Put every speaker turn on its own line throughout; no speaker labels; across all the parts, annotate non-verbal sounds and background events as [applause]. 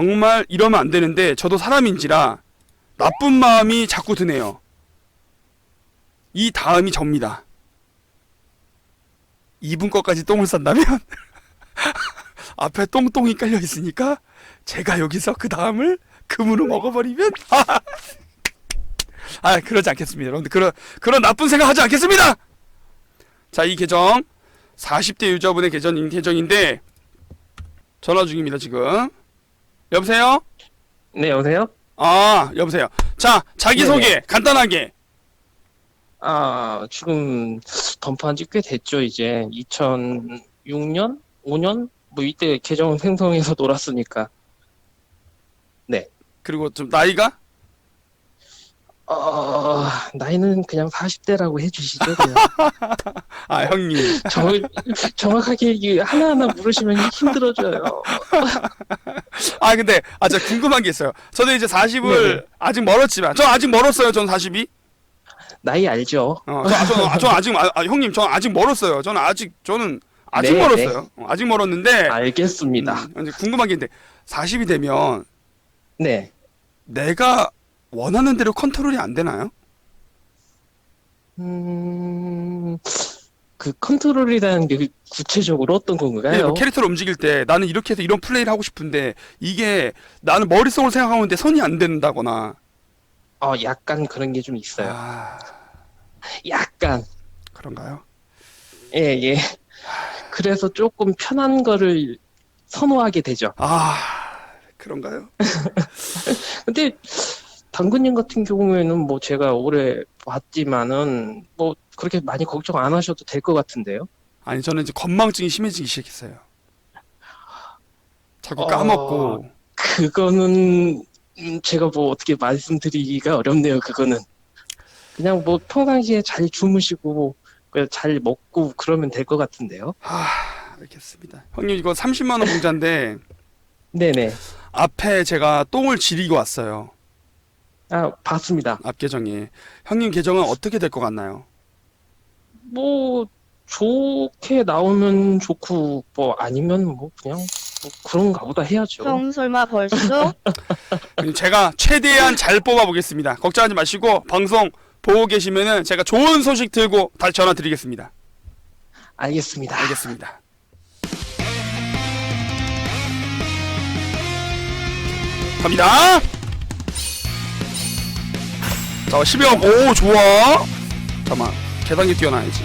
정말 이러면 안 되는데 저도 사람인지라 나쁜 마음이 자꾸 드네요. 이 다음이 접니다. 이분 것까지 똥을 싼다면 [laughs] 앞에 똥똥이 깔려 있으니까 제가 여기서 그 다음을 금으로 먹어버리면 [laughs] 아 그러지 않겠습니다. 여러분들 그런 그런 나쁜 생각 하지 않겠습니다. 자 이 계정 40대 유저분의 계정 계정인데 전화 중입니다 지금. 여보세요?
네, 여보세요?
아 여보세요. 자 자기 소개 간단하게.
아, 지금 덤프한 지 꽤 됐죠, 이제. 2006년? 5년? 뭐 이때 계정 생성해서 [laughs] 놀았으니까.
그리고 좀 나이가
어, 나이는 그냥 40대라고 해주시죠, 그냥. [laughs]
아 형님.
정, 정확하게 이게 하나하나 물으시면 힘들어져요. [laughs]
아 근데 아 저 궁금한 게 있어요. 저도 이제 40을
네네.
아직 멀었지만 저 아직 멀었어요. 전 40이.
나이 알죠?
어, 저, 아, 저, 아, 저 아직 아, 아, 형님 저 아직 멀었어요. 저는 아직 저는 아직
네,
멀었어요. 어, 아직 멀었는데
알겠습니다.
음, 이제 궁금한 게 있는데 40이 되면
네.
내가 원하는 대로 컨트롤이 안 되나요?
음, 그 컨트롤이라는 게 구체적으로 어떤
네,
건가요?
뭐 캐릭터를 움직일 때 나는 이렇게 해서 이런 플레이를 하고 싶은데 이게 나는 머릿속으로 생각하는데 손이 안 된다거나
어, 약간 그런 게 좀 있어요.
아
약간.
그런가요?
예, 예. 그래서 조금 편한 거를 선호하게 되죠.
아 그런가요? [laughs]
근데 당근님 같은 경우에는 뭐 제가 오래 봤지만은 뭐 그렇게 많이 걱정 안 하셔도 될 것 같은데요.
아니 저는 이제 건망증이 심해지기 시작했어요. 자꾸
어,
까먹고
그거는 음, 제가 뭐 어떻게 말씀드리기가 어렵네요. 그거는 그냥 뭐 평상시에 잘 주무시고 그잘 먹고 그러면 될 것 같은데요.
아 알겠습니다. 형님 이거 30만 원 공짜인데 [laughs]
네네.
앞에 제가 똥을 지리고 왔어요.
아 봤습니다.
앞 계정에 형님 계정은 어떻게 될 것 같나요?
뭐 좋게 나오면 좋고 뭐 아니면 뭐 그냥 뭐 그런가 보다 해야죠.
형 설마 벌써? [laughs]
제가 최대한 잘 뽑아보겠습니다. 걱정하지 마시고 방송 보고 계시면은 제가 좋은 소식 들고 다시 전화 드리겠습니다.
알겠습니다.
알겠습니다. 갑니다. 자, 12억. 오, 좋아. 잠깐만. 계단기 뛰어나야지.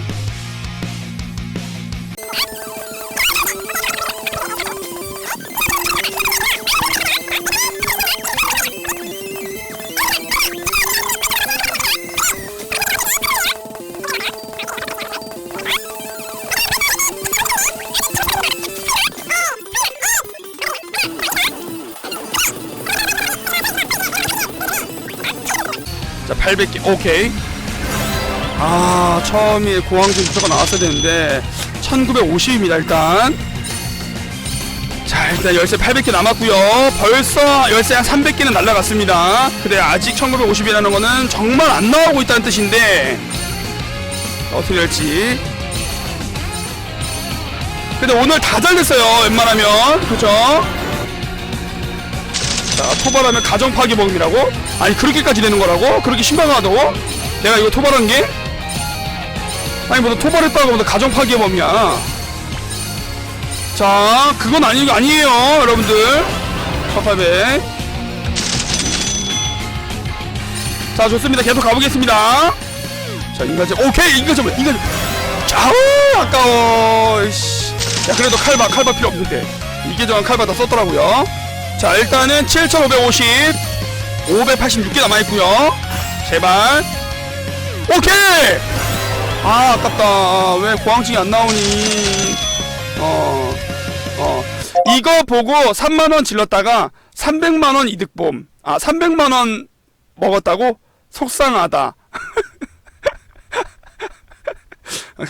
자, 800개. 오케이. 아, 처음에 고항진 무조건 나왔어야 되는데 1950입니다, 일단. 자, 일단 열쇠 800개 남았고요. 벌써 열쇠 한 300개는 날라갔습니다. 근데 아직 1950이라는 거는 정말 안 나오고 있다는 뜻인데 어떻게 될지. 근데 오늘 다 잘 됐어요. 웬만하면. 그죠? 자, 토발하면 가정 파괴 먹음이라고? 아니, 그렇게까지 되는 거라고? 그렇게 신박하다고? 내가 이거 토발한 게? 아니, 뭐, 토발했다고 뭐, 가정 파괴 범이야. 자, 그건 아니, 아니에요, 여러분들. 1800. 자, 좋습니다. 계속 가보겠습니다. 자, 인간점, 오케이, 인간점, 인간점. 자, 우 아까워. 씨. 야, 그래도 칼바, 칼바 필요 없는데. 이게 정한 칼바 다 썼더라고요. 자 일단은 7550 586개 남아있고요. 제발. 오케이! 아 아깝다. 왜 고항증이 안 나오니? 어 어. 이거 보고 3만원 질렀다가 300만원 이득봄. 아 300만원 먹었다고? 속상하다. [laughs]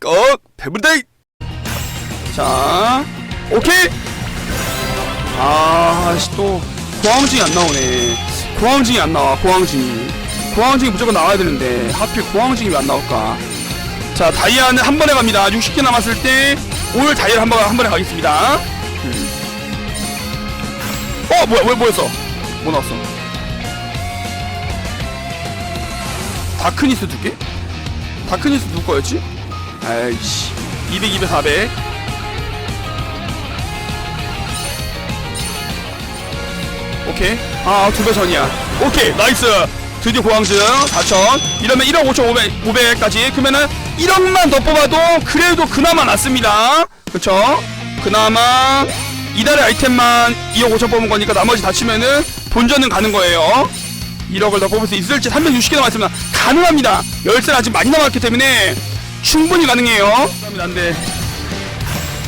꼭 배불데이 자 오케이! 아, 씨, 또, 고항증이 안 나오네. 고항증이 안 나와, 고항증이. 고항증이 무조건 나와야 되는데, 하필 고항증이 왜 안 나올까? 자, 다이아는 한 번에 갑니다. 60개 남았을 때, 오늘 다이아 한 번, 한 번에 가겠습니다. 음. 어 뭐야 왜 뭐였어 뭐 나왔어 다크니스 두 개? 다크니스 누구 거였지? 아이씨 200 200 400 오케이. 아두 배 전이야. 오케이 나이스. 드디어 고황증 4천. 이러면 1억 5천 5백 500까지 그러면은 1억만 더 뽑아도 그래도 그나마 낫습니다. 그쵸? 그나마 이달의 아이템만 2억 5천 뽑은 거니까 나머지 다 치면은 본전은 가는 거예요. 1억을 더 뽑을 수 있을지 360개 남았습니다. 가능합니다. 열쇠는 아직 많이 남았기 때문에 충분히 가능해요. 그러면 안돼.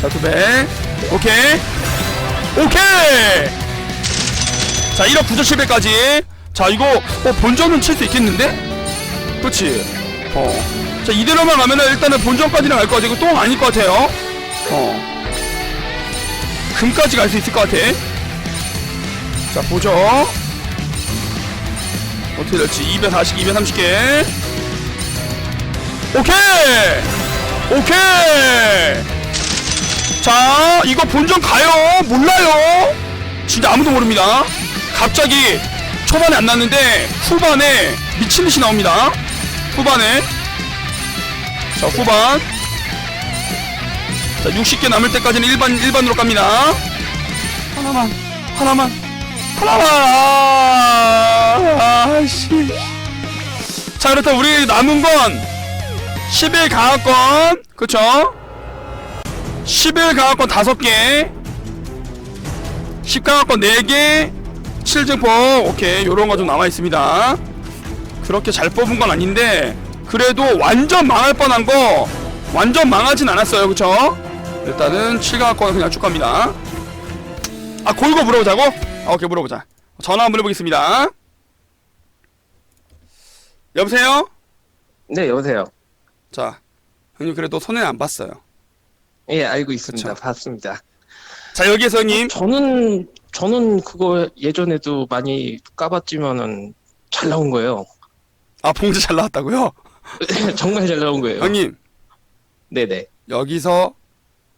자 두배. 오케이. 오케이 자 1억 9,700까지. 자 이거 어, 본전은 칠 수 있겠는데? 그렇지 어. 자 이대로만 가면은 일단은 본전까지는 갈 것 같아 이거 똥 아닐 것 같아요. 어. 금까지 갈 수 있을 것 같아. 자 보죠. 어떻게 될지. 240, 230개. 오케이! 오케이! 자 이거 본전 가요? 몰라요? 진짜 아무도 모릅니다 갑자기 초반에 안 났는데 후반에 미친듯이 나옵니다. 후반에. 자 후반. 자 60개 남을 때까지는 일반 일반으로 갑니다. 하나만 하나만 하나만. 아, 아씨. 자 그렇다면 우리 남은 건11 강화권. 그쵸? 11 강화권 5개 10 강화권 4개 7증폭 오케이 요런 거 좀 남아있습니다 그렇게 잘 뽑은 건 아닌데 그래도 완전 망할 뻔한 거 완전 망하진 않았어요 그쵸 일단은 7 강화권 그냥 쭉 갑니다 아 골고 물어보자고? 아 오케이 물어보자 전화 한번 해보겠습니다 여보세요?
네, 여보세요.
자 형님 그래도 손해 안 봤어요
예, 알고 있습니다.
그쵸.
봤습니다.
자 여기에서 형님
저는 저는 그거 예전에도 많이 까봤지만은 잘 나온 거예요.
아 봉지 잘 나왔다고요? [laughs]
정말 잘 나온 거예요.
형님
네네.
여기서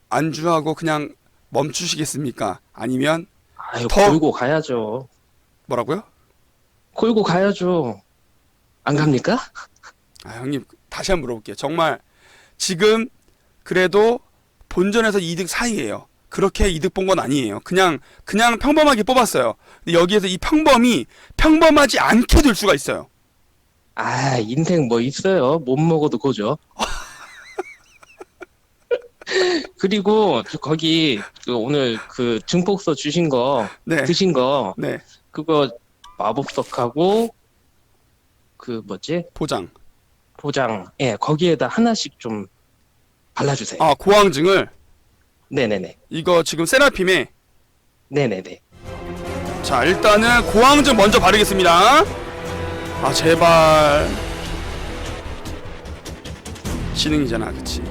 안주하고 그냥 멈추시겠습니까? 아니면
아유,
더-
골고 가야죠.
뭐라고요?
골고 가야죠. 안 갑니까?
아 형님 다시 한번 물어볼게요. 정말 지금 그래도 본전에서 이득 사이에요. 그렇게 이득 본 건 아니에요. 그냥 그냥 평범하게 뽑았어요. 근데 여기에서 이 평범이 평범하지 않게 될 수가 있어요.
아, 인생 뭐 있어요. 못 먹어도 고죠. [laughs] 그리고 저 거기 그 오늘 그 증폭서 주신 거
네,
드신 거
네
그거 마법석하고 그 뭐지
보장.
포장 예 거기에다 하나씩 좀 발라주세요.
아 고황증을
네네네
이거 지금 세라핌에
네네네
자 일단은 고황증 먼저 바르겠습니다. 아 제발 지능이잖아, 그치?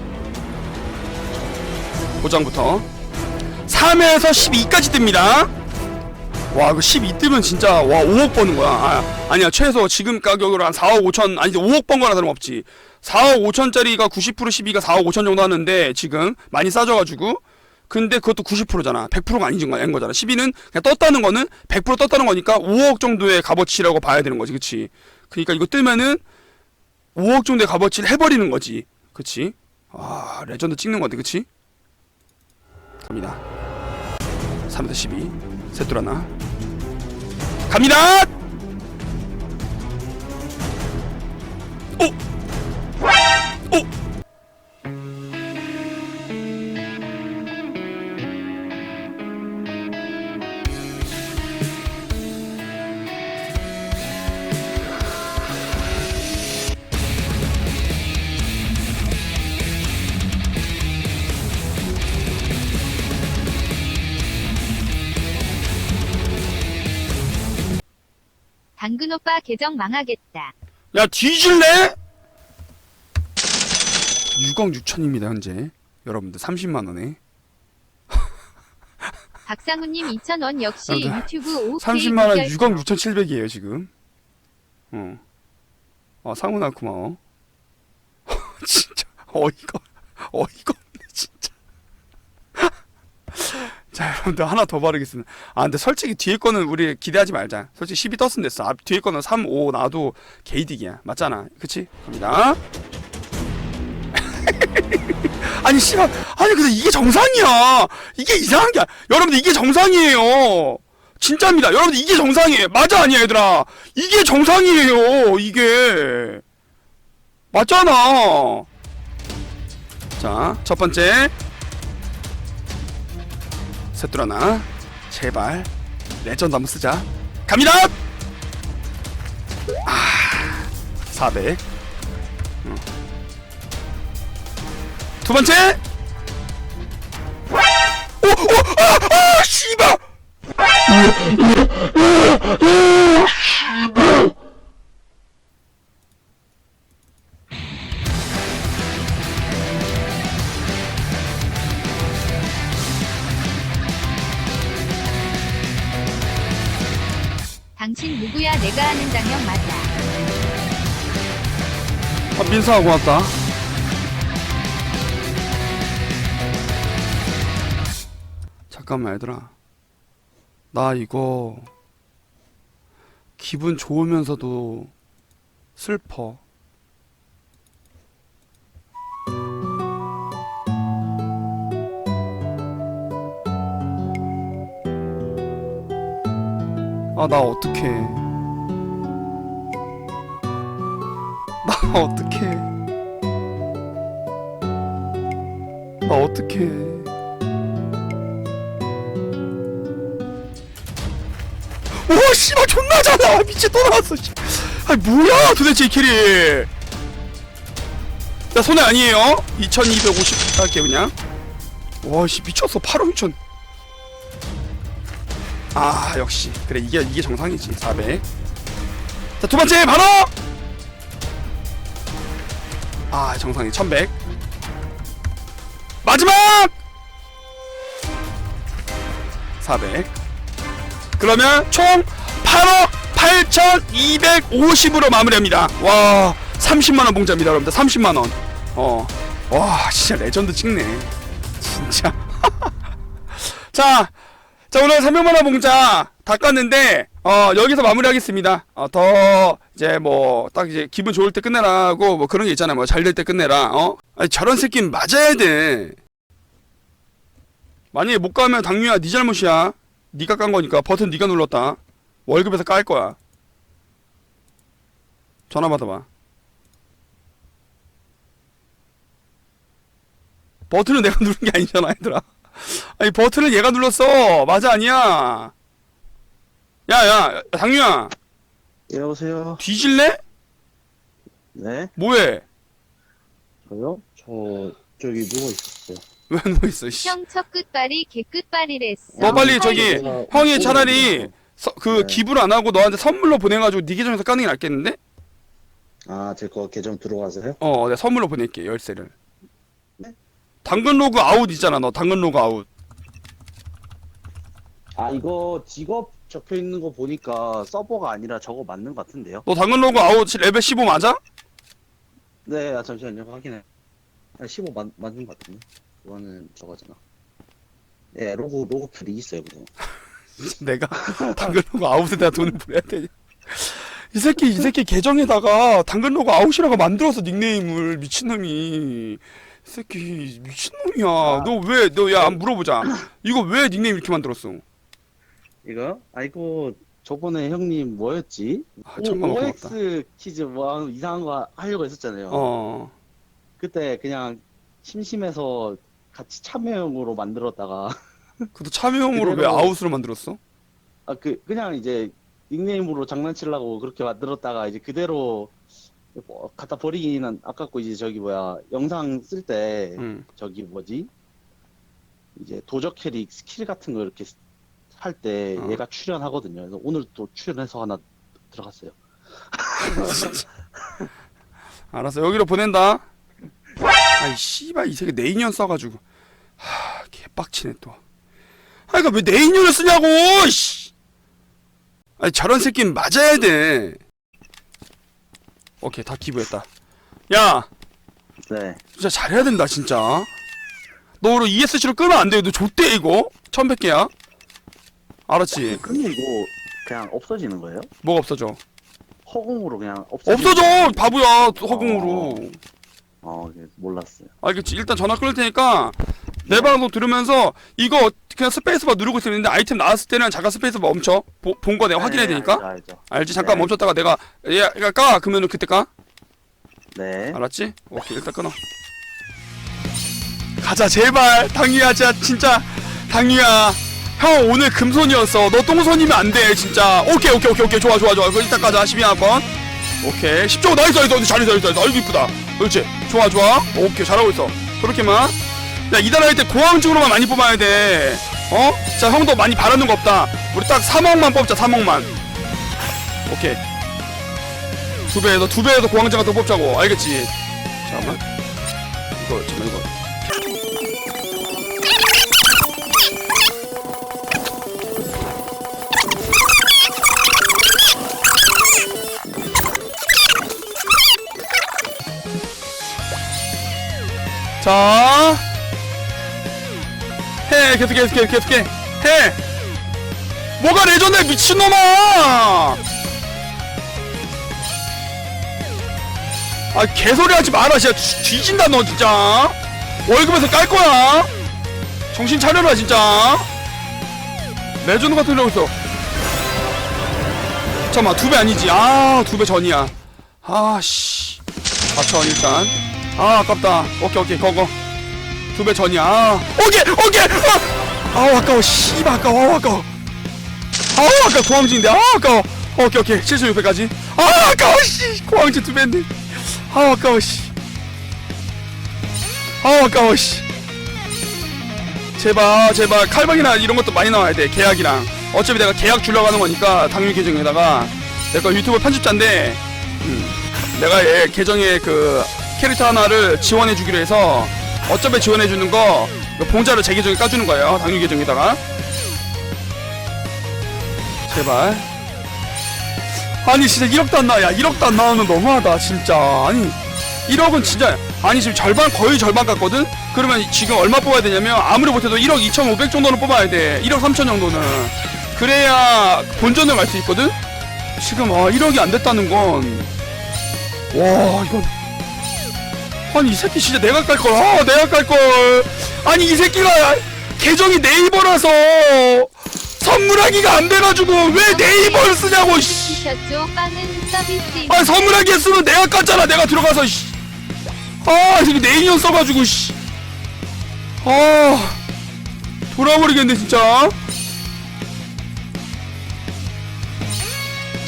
보장부터 3에서 12까지 뜹니다. 와, 그12 뜨면 진짜 와 5억 버는 거야. 아, 아니야 최소 지금 가격으로 한 4억 5천 아니 5억 번 거나 다름없지. 4억 5천짜리가 90% 12가 4억 5천 정도 하는데 지금 많이 싸져가지고 근데 그것도 90%잖아. 100%가 아니진 거야, 거잖아. 12는 그냥 떴다는 거는 100% 떴다는 거니까 5억 정도의 값어치라고 봐야 되는 거지, 그치? 그러니까 이거 뜨면은 5억 정도의 값어치를 해버리는 거지, 그치? 아, 레전드 찍는 건데, 그치? 갑니다. 3에서 12, 셋둘 하나. 갑니다!
계정 망하겠다.
야 뒤질래? 6억 6천입니다 현재 여러분들 30만 원에 [laughs]
박상우님 2,000원 역시
여러분들,
유튜브 5K
30만 원
무결
6억 6,700이에요 지금 어. 아 상훈아 고마워 [laughs] 진짜 어이가 어이가 없네 진짜 자 여러분들 하나 더 바르겠습니다. 아 근데 솔직히 뒤에 거는 우리 기대하지 말자. 솔직히 12 떴으면 됐어. 앞 뒤에 거는 3, 5 나도 개이득이야. 맞잖아. 그치? 갑니다. [laughs] 아니 씨발. 아니 근데 이게 정상이야. 이게 이상한 게 여러분들 이게 정상이에요. 진짜입니다. 여러분들 이게 정상이에요. 맞아 아니야 얘들아. 이게 정상이에요 이게. 맞잖아. 자 첫 번째 셋들어나 제발 레전드 한번 쓰자 갑니다 아 400. 어. 두 번째 오! 오! 아! 아! 씨발!
당신 누구야 내가 아는 장면 맞아.
아, 민사가 고맙다. 잠깐만 얘들아. 나 이거 기분 좋으면서도 슬퍼. 아, 나 어떡해. 나 어떡해. 나 어떡해. 오, 씨발, 존나 잘나 미친 또 나왔어, 씨. 아니, 뭐야, 도대체 이 캐리. 나 손해 아니에요? 2250 할게, 그냥. 와, 씨, 미쳤어. 8억 6천. 아, 역시. 그래, 이게, 이게 정상이지. 400. 자, 두 번째, 바로! 아 정상이 1100 마지막! 400 그러면 총 8억 8250으로 마무리합니다. 와 30만원 봉자입니다 여러분들. 30만원. 어와 진짜 레전드 찍네. 진짜. [laughs] 자, 자 오늘 300만원 봉자 다 깠는데 어 여기서 마무리하겠습니다. 어, 더 이제 뭐 딱 이제 기분 좋을 때 끝내라고 뭐 그런 게 있잖아요. 뭐잘 될 때 끝내라. 어? 아니 저런 새끼는 맞아야 돼. 만약에 못 가면 당유야 네 잘못이야. 네가 깐 거니까 버튼 네가 눌렀다. 월급에서 깔 거야. 전화 받아봐. 버튼은 내가 누른 게 아니잖아, 얘들아. 아니 버튼을 얘가 눌렀어. 맞아 아니야. 야야 당유야
여보세요.
뒤질래?
네,
뭐해?
저요? 저 저기 누워 있었어요. [laughs]
왜 누워있어 씨.
형 첫 끝발이 개 끝발이랬어.
너 빨리 저기
제가
형이 차라리 서, 그
네.
기부를 안 하고 너한테 선물로 보내가지고 네 계정에서 까는 게 낫겠는데?
아, 제 거 계정 들어가세요?
어 내가 선물로 보낼게 열쇠를
네?
당근 로그 아웃 있잖아 너 당근 로그 아웃
아, 이거 직업 적혀 있는 거 보니까 서버가 아니라 저거 맞는 것 같은데요?
너 당근 로그 아웃 레벨 15 맞아?
네, 아, 잠시만요. 확인해. 아, 15 맞, 맞는 것 같은데. 그거는 저거잖아. 네, 로고 로고 풀이 있어요, 그거. [laughs]
내가 당근 로그 아웃에 내가 돈을 보내야 되냐 이 새끼 이 새끼 계정에다가 당근 로그 아웃이라고 만들어서 닉네임을 미친놈이 이 새끼 미친놈이야 너 왜 너 야 물어보자 이거 왜 닉네임 이렇게 만들었어
이거? 아, 이거 저번에 형님 뭐였지?
아 천만 원 고맙다
OX 퀴즈 뭐 이상한 거 하려고 했었잖아요.
어
그때 그냥 심심해서 같이 참여용으로 만들었다가 [laughs]
그것도 참여용으로 왜
그대로-
아웃으로 만들었어?
아 그 그냥 이제 닉네임으로 장난치려고 그렇게 만들었다가 이제 그대로 뭐 갖다 버리기는 아깝고 이제 저기 뭐야 영상 쓸때
응.
저기 뭐지 이제 도적 캐릭 스킬 같은 거 이렇게 할 때
어.
얘가 출연하거든요. 그래서 오늘 또 출연해서 하나 들어갔어요. [laughs]
알았어 여기로 보낸다 아이 씨발 이 새끼 내 인연 써가지고 하 개빡치네 또 아이 그왜 내 인연을 쓰냐고 씨 아니 저런 새끼는 맞아야 돼 오케이 다 기부했다 야
네.
진짜 잘해야 된다 진짜 너로 ESC로 끄면 안 돼. 너 좆대 이거. 1100개야. 알았지?
근데 이거 그냥 없어지는 거예요?
뭐가 없어져?
허공으로 그냥 없어지
없어져! 바보야. 허공으로.
어, 예, 몰랐어요.
알겠지? 일단 전화 끊을 테니까 내 방송 들으면서 이거 그냥 스페이스바 누르고 있었는데 아이템 나왔을 때는 잠깐 스페이스바 멈춰. 본거 내가 확인해야
네,
되니까.
알죠, 알죠.
알지? 잠깐
네.
멈췄다가 내가 얘 까, 까 그러면은 그때 까.
네.
알았지? 오케이 일단 끊어. 가자 제발 당유야 진짜 진짜 당유야 형 오늘 금손이었어 너 똥손이면 안 돼 진짜 오케이 오케이 오케이 오케이 좋아 좋아 좋아 그럼 일단 가자 12학번 오케이 10조 나이스 나이스 잘했어 잘했어 아이고 이쁘다 그렇지 좋아 좋아 오케이 잘하고 있어 그렇게만 야 이달 할 때 고황증으로만 많이 뽑아야 돼. 어? 자 형도 많이 바라는 거 없다. 우리 딱 3억만 뽑자 3억만. 오케이. 두 배에서 두 배에서 같은 거 뽑자고. 알겠지? 잠깐만 이거 잠깐만 이거. 자, 해 계속해 계속해 계속해. 해. 뭐가 레전드 미친놈아! 아 개소리 하지 마라 진짜. 뒤- 뒤진다 너 진짜. 월급에서 깔 거야. 정신 차려라 진짜. 레전드 같은 하고 있어. 잠깐만 두 배 아니지. 아 두 배 전이야. 아씨. 4천 일단. 아 아깝다. 오케이 오케이 거거 두 배 전이야. 아 오케이 오케이. 아 아우 아까워. 씨발 아까워. 아우 아까워. 아우 아까 고항진인데. 아 아까워. 오케이 오케이. 7600까지. 아 아까워. 씨. 고항진 두 배인데. 아 아까워 씨. 아 아까워 씨. 제발 제발. 칼방이나 이런 것도 많이 나와야 돼. 계약이랑. 어차피 내가 계약 주려고 하는 거니까 당일 계정에다가 내가 유튜브 편집자인데 음, 내가 얘 계정에 그 캐릭터 하나를 지원해 주기로 해서 어차피 지원해 주는 거그 봉자를 제 계정에 까주는 거예요. 당일 계정에다가. 제발. 아니 진짜 1억도 안 나와. 야 1억도 안 나오면 너무하다 진짜. 아니 1억은 진짜 아니 지금 절반 거의 절반 같거든? 그러면 지금 얼마 뽑아야 되냐면 아무리 못해도 1억 2,500 정도는 뽑아야 돼. 1억 3천 정도는. 그래야 본전을 갈 수 있거든? 지금 아 1억이 안 됐다는 건. 와 이건 아니 이 새끼 진짜 내가 깔 걸 아 내가 깔 걸 아니 이 새끼가 계정이 네이버라서 선물하기가 안 돼가지고 왜 네이버를 쓰냐고 씨.
시켰죠. 빵은 서비스.
아 선물하기 했으면 내가 깠잖아 내가 들어가서 씨. 아 이게 내 인연 써가지고 씨. 아 돌아버리겠네 진짜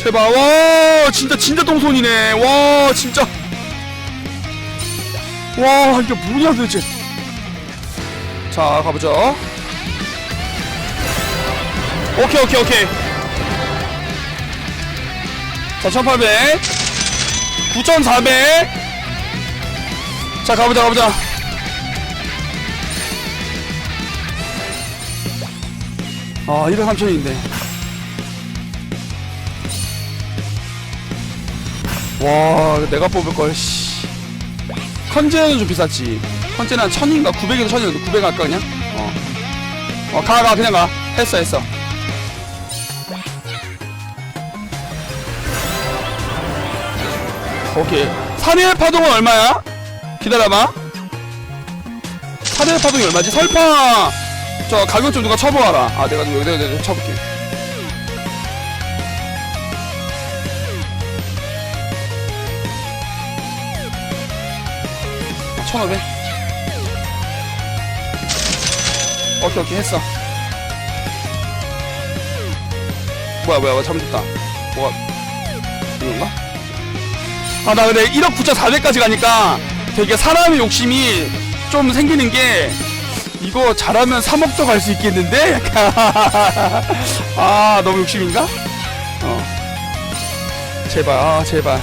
제발 와 진짜 진짜 똥손이네 와 진짜 와 이게 뭐냐 도대체 자 가보죠 오케이 오케이 오케이 자, 1800. 9400. 자, 가보자, 가보자. 아, 1억 3천인데. 와, 내가 뽑을걸, 씨. 컨제는 좀 비쌌지. 컨제는 한 1000인가? 900에서 1000이었는데, 900 할까, 그냥? 어. 어, 가, 가, 그냥 가. 했어, 했어. 오케이. 산의 파동은 얼마야? 기다려봐. 산의 파동이 얼마지? 설파! 저 가격 좀 누가 쳐보아라. 아, 내가 좀 여기다 내가 쳐볼게. 1500. 오케이, 오케이, 했어. 뭐야, 뭐야, 뭐야, 잘못했다. 뭐가, 이건가? 아, 나 근데 1억 9,400까지 가니까 되게 사람의 욕심이 좀 생기는 게 이거 잘하면 3억도 갈 수 있겠는데? [laughs] 아, 너무 욕심인가? 어. 제발, 아, 제발.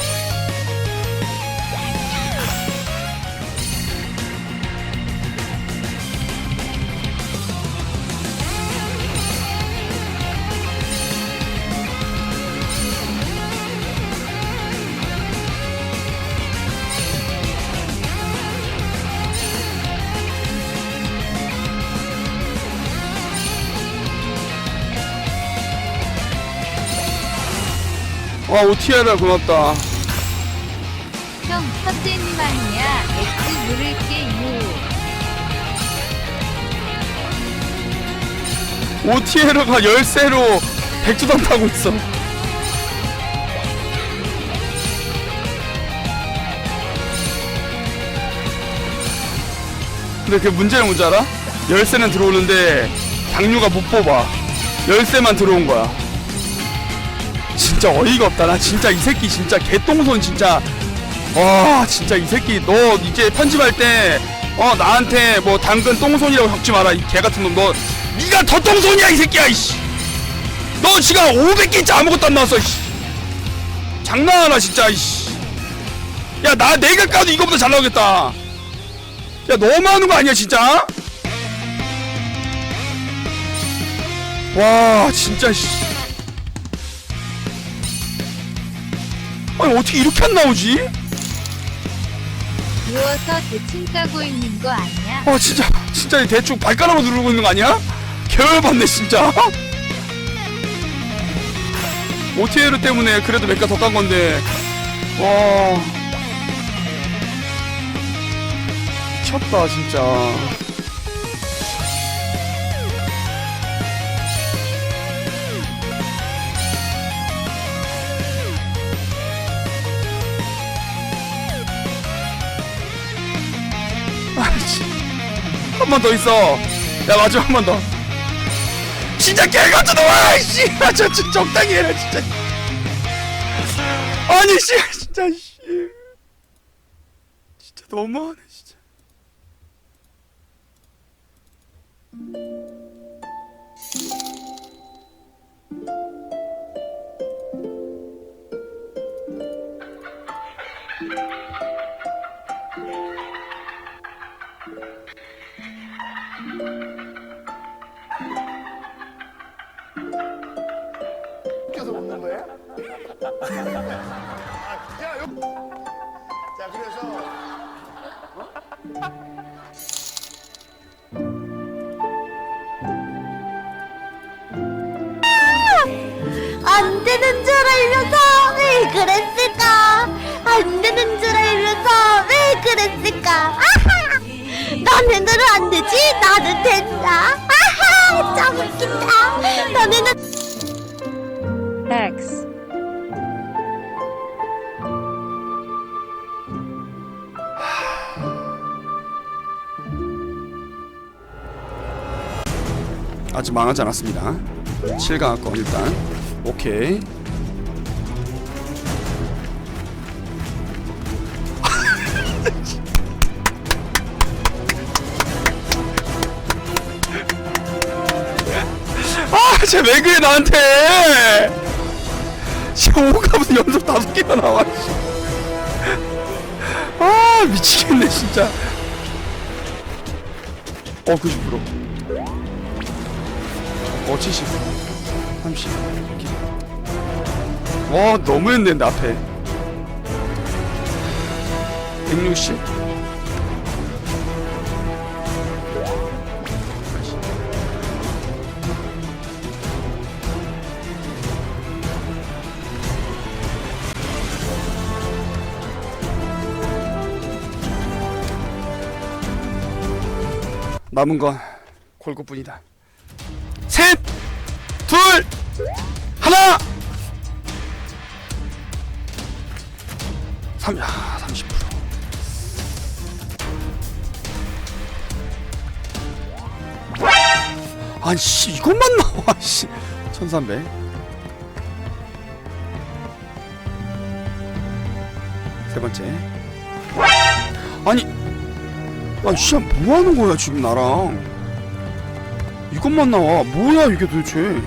와 OTR아 고맙다.
형 첫째님 아니야. X 누를게 유.
OTR가 열쇠로 백두단 타고 있어. 근데 그 문제는 뭔지 알아? 열쇠는 들어오는데 당류가 못 뽑아. 열쇠만 들어온 거야 진짜 어이가 없다. 나 진짜 이 새끼 진짜 개똥손 진짜. 와 진짜 이 새끼. 너 이제 편집할 때 어 나한테 뭐 당근 똥손이라고 적지 마라 이 개 같은 놈너 니가 더 똥손이야 이 새끼야 이씨. 너 지금 500개째 아무것도 안 나왔어 이씨. 장난하나 진짜 이씨. 야 나 내가 까도 이거보다 잘 나오겠다. 야 너무 하는 거 아니야 진짜? 와 진짜 씨 아니 어떻게 이렇게 안 나오지?
누워서 대충 까고 있는 거 아니야?
아 진짜 진짜 대충 발가락으로 누르고 있는 거 아니야? 개열받네 진짜 OTL 때문에 그래도 몇 개 더 깐 건데 와 미쳤다 진짜 한 번 더 있어. 야 마지막 한 번더. 진짜 개같은 놈아 이씨. [laughs] 아, 저, 저 적당히 해라 진짜. 아니 씨 진짜 씨. 진짜 너무하네 진짜 아직 망하지 않았습니다 7강권 일단 오케이 [laughs] 아, 쟤왜 그래 나한테? 지금 오가면 연속 다섯 개가 나와. 씨. 아, 미치겠네 진짜. 어, 90%. 어, 70. 30. 이렇게. 와, 너무했네, 내 앞에. 160. 남은 건 골고뿐이다. 셋, 둘, 하나. 삼, 야, 30%. 아니 씨 이것만 나와 씨. 1300. 세 번째. 아니 아, 씨야, 뭐 하는 거야, 지금 나랑? 이것만 나와. 뭐야, 이게 도대체?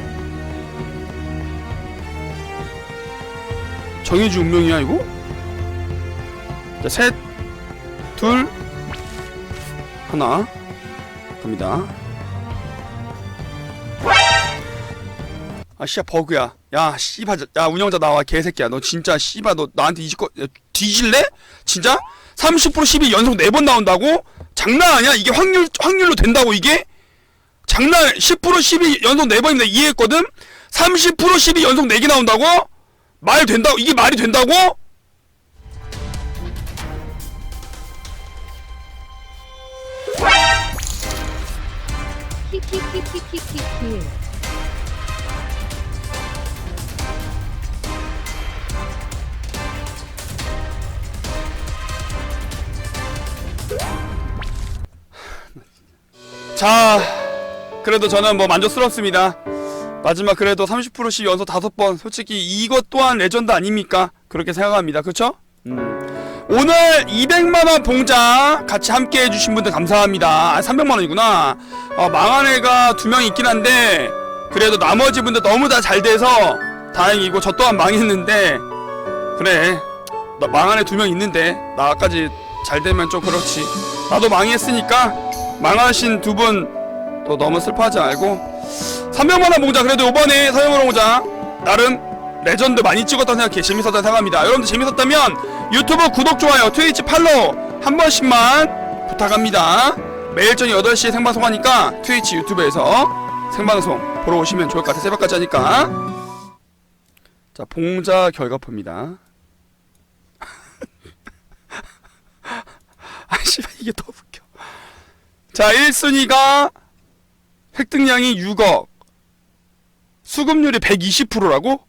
정해지 운명이야, 이거? 자, 셋, 둘, 하나. 갑니다. 아, 씨야, 버그야. 야, 씨바, 야, 운영자 나와, 개새끼야. 너 진짜, 씨바, 너 나한테 이질 거, 야, 뒤질래? 진짜? 30% 12 연속 4번 나온다고? 장난 아니야? 이게 확률, 확률로 된다고, 이게? 장난, 10% 12 연속 4번이면 이해했거든? 30% 12 연속 4개 나온다고? 말 된다고 이게 말이 된다고? 자, 그래도 저는 뭐 만족스럽습니다. 마지막 그래도 30%씩 연속 다섯 번 솔직히 이것 또한 레전드 아닙니까? 그렇게 생각합니다. 그쵸? 음. 오늘 200만원 봉자 같이 함께 해주신 분들 감사합니다. 아, 300만원이구나. 어, 망한 애가 두 명 있긴 한데, 그래도 나머지 분들 너무 다 잘 돼서 다행이고, 저 또한 망했는데, 그래. 나 망한 애 두 명 있는데, 나까지 잘 되면 좀 그렇지. 나도 망했으니까, 망하신 두 분 또 너무 슬퍼하지 말고 300만원 봉자. 그래도 요번에 300만원 봉자. 나름 레전드 많이 찍었다고 생각해. 재밌었다고 생각합니다. 여러분들 재밌었다면 유튜브 구독 좋아요 트위치 팔로우 한 번씩만 부탁합니다. 매일 저녁 8시에 생방송 하니까 트위치 유튜브에서 생방송 보러 오시면 좋을 것 같아요. 새벽까지 하니까. 자 봉자 결과표입니다. [laughs] 아씨 이게 더 웃겨. 자 1순위가 획득량이 6억 수급률이 120%라고?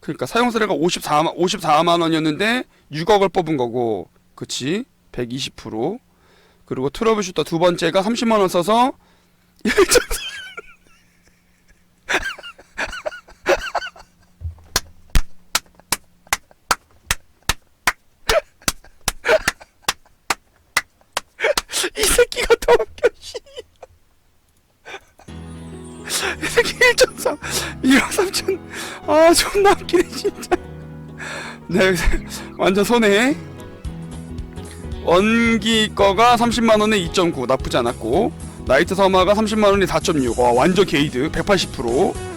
그러니까 사용사례가 54만, 54만 원이었는데 6억을 뽑은 거고 그치 120% 그리고 트러블 슈터 두 번째가 30만 원 써서 [laughs] 1 아 존나 웃기네 진짜 네 완전 손해 원기 거가 30만원에 2.9 나쁘지 않았고 나이트 서마가 30만원에 4.6 와, 완전 게이드 180%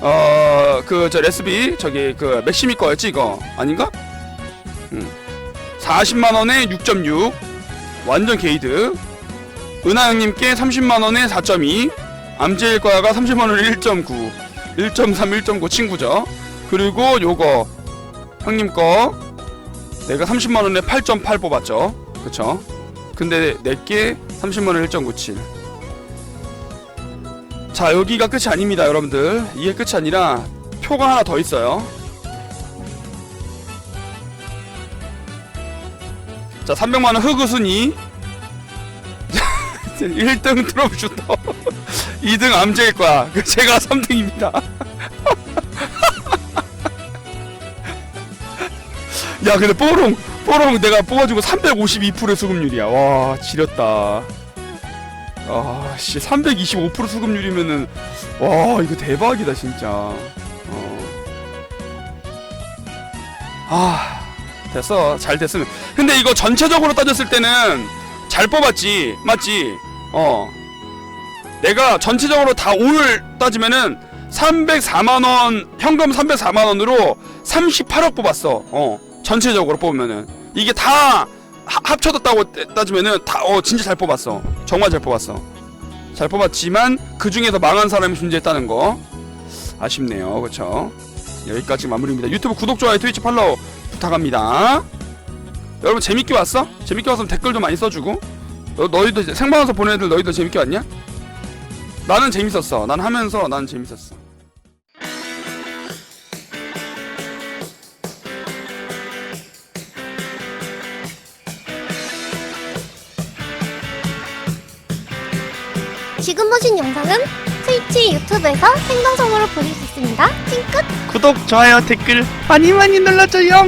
어, 그, 저, 레스비, 저기, 그, 맥시미 거였지, 이거? 아닌가? 음. 40만원에 6.6. 완전 게이드. 은하 형님께 30만원에 4.2. 암제일 거야가 30만원에 1.9. 1.3, 1.9 친구죠. 그리고 요거, 형님 거, 내가 30만원에 8.8 뽑았죠. 그쵸? 근데 내게 30만원 1.97. 자, 여기가 끝이 아닙니다, 여러분들. 이게 끝이 아니라 표가 하나 더 있어요. 자, 300만원 흑우 순위. 1등 트러블슈터. 2등 암제일 거야. 그 제가 3등입니다. [laughs] 야, 근데 뽀롱, 뽀롱 내가 뽑아주고 352% 수급률이야. 와, 지렸다. 아, 씨, 325% 수급률이면은, 와, 이거 대박이다, 진짜. 어. 아, 됐어. 잘 됐으면. 근데 이거 전체적으로 따졌을 때는 잘 뽑았지. 맞지? 어. 내가 전체적으로 다 올 따지면은 304만원, 현금 304만원으로 38억 뽑았어. 어. 전체적으로 뽑으면은. 이게 다 하- 합쳐졌다고 따- 따지면은 다, 어, 진짜 잘 뽑았어. 정말 잘 뽑았어. 잘 뽑았지만 그 중에서 망한 사람이 존재했다는 거. 아쉽네요. 그쵸? 여기까지 마무리입니다. 유튜브 구독, 좋아요, 트위치 팔로우 부탁합니다. 여러분 재밌게 왔어? 재밌게 왔으면 댓글도 많이 써주고 너, 너희도 이제 생방송 보는 애들 너희도 재밌게 왔냐? 나는 재밌었어 난 하면서 난 재밌었어
지금 보신 영상은 트위치 유튜브에서 생방송으로 보실 수 있습니다. 찡끗!
구독, 좋아요, 댓글 많이 많이 눌러줘요.